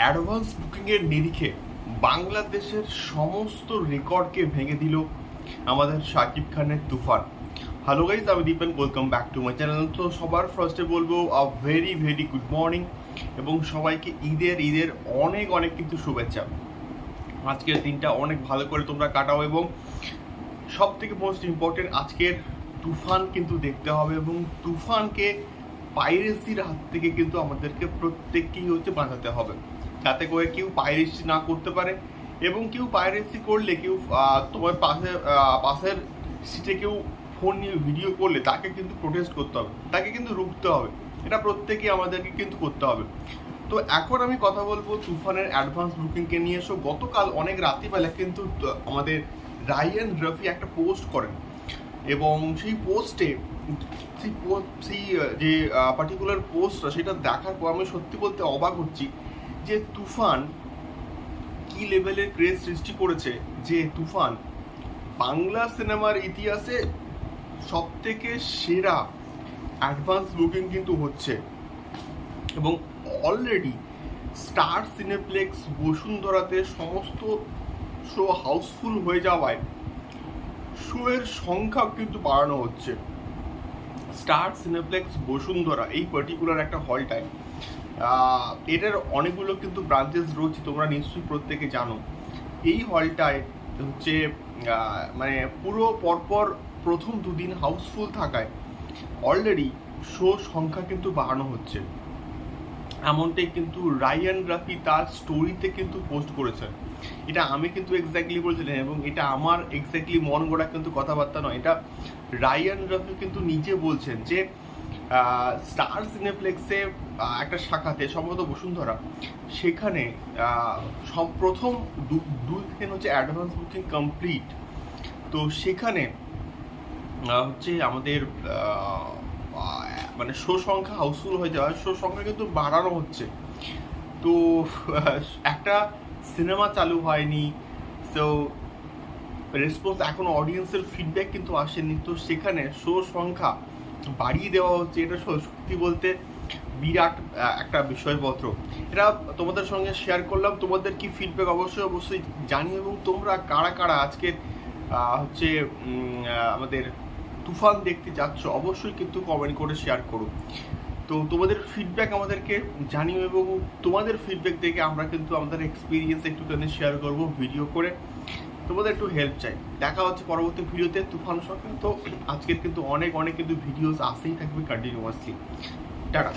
Advance বুকিংয়ের নিরিখে বাংলাদেশের সমস্ত রেকর্ডকে ভেঙে দিল আমাদের শাকিব খানের তুফান। হ্যালো গাইজ আমি Dipen welcome back to my channel তো সবার ফার্স্টে বলব a very very good morning এবং সবাইকে ঈদের ঈদের অনেক অনেক কিন্তু শুভেচ্ছা। আজকের দিনটা অনেক ভালো করে তোমরা কাটাও এবং সব থেকে মোস্ট ইম্পর্টেন্ট আজকের তুফান কিন্তু দেখতে হবে এবং তুফানকে পাইরেসির হাত থেকে কিন্তু আমাদেরকে প্রত্যেককেই হচ্ছে বাঁচাতে হবে। যাতে করে কেউ পাইরেসি না করতে পারে এবং কেউ পাইরেসি করলে কেউ তোমার পাশে পাশের সিটে কেউ ফোন নিয়ে ভিডিও করলে তাকে কিন্তু প্রোটেস্ট করতে হবে, তাকে কিন্তু রুখতে হবে। এটা প্রত্যেকেই আমাদেরকে কিন্তু করতে হবে। তো এখন আমি কথা বলব তুফানের অ্যাডভান্স বুকিংকে নিয়ে। এসো গতকাল অনেক রাত্রিবেলা কিন্তু আমাদের রায়ান রফি একটা পোস্ট করেন। এবং সেই পোস্টে সেই যে পার্টিকুলার পোস্টটা সেটা দেখার পর আমি সত্যি বলতে অবাক হচ্ছি যে তুফান কি লেভেলের ক্রেজ সৃষ্টি করেছে যে তুফান বাংলা সিনেমার ইতিহাসে সব থেকে সেরা অ্যাডভান্স বুকিং কিন্তু হচ্ছে। এবং অলরেডি স্টার সিনেপ্লেক্স বসুন্ধরাতে সমস্ত শো হাউসফুল হয়ে যাওয়ায় শোয়ের সংখ্যা কিন্তু বাড়ানো হচ্ছে। স্টার সিনেপ্লেক্স বসুন্ধরা এই পার্টিকুলার একটা হলটায় আহ, এটার অনেকগুলো কিন্তু ব্রাঞ্চেস রয়েছে তোমরা নিশ্চয়ই প্রত্যেকে জানো। এই হলটায় হচ্ছে মানে পুরো পরপর প্রথম দুদিন হাউসফুল থাকায় অলরেডি শো সংখ্যা কিন্তু বাড়ানো হচ্ছে। এমনটাই কিন্তু রায়ান রাফি তার স্টোরিতে কিন্তু পোস্ট করেছেন। এটা আমি কিন্তু এক্স্যাক্টলি বলছিলাম এবং এটা আমার এক্স্যাক্টলি মন গড়া কিন্তু কথাবার্তা নয়। এটা রায়ান রাফি কিন্তু নিজে বলছেন যে স্টার সিনেপ্লেক্সে একটা শাখাতে, সম্ভবত বসুন্ধরা, সেখানে সব প্রথম দু- দুই দিন হচ্ছে অ্যাডভান্স বুকিং কমপ্লিট তো সেখানে হচ্ছে আমাদের মানে শো সংখ্যা হাউসফুল হয়ে যাওয়া শো সংখ্যা কিন্তু বাড়ানো হচ্ছে। তো একটা সিনেমা চালু হয়নি তো রেসপন্স এখনও অডিয়েন্সের ফিডব্যাক কিন্তু আসেনি। তো সেখানে শো সংখ্যা বাড়িয়ে দেওয়া হচ্ছে এটা সত্যি বলতে বিরাট একটা বিষয়পত্র। এটা তোমাদের সঙ্গে শেয়ার করলাম তোমাদের কি ফিডব্যাক অবশ্যই অবশ্যই জানি এবং তোমরা কারা কারা আজকে আহ, হচ্ছে আমাদের তুফান দেখতে যাচ্ছ, অবশ্যই কিন্তু কমেন্ট করে শেয়ার করো। তো তোমাদের ফিডব্যাক আমাদেরকে জানিও এবং তোমাদের ফিডব্যাক দেখে আমরা কিন্তু আমাদের এক্সপিরিয়েন্স একটুখানি শেয়ার করব ভিডিও করে। তোমাদের একটু হেল্প চাই। দেখা হচ্ছে পরবর্তী ভিডিওতে তুফান সঙ্গে তো আজকের কিন্তু অনেক অনেক কিন্তু ভিডিওস আসেই থাকবে কন্টিনিউয়াসলি টাটা।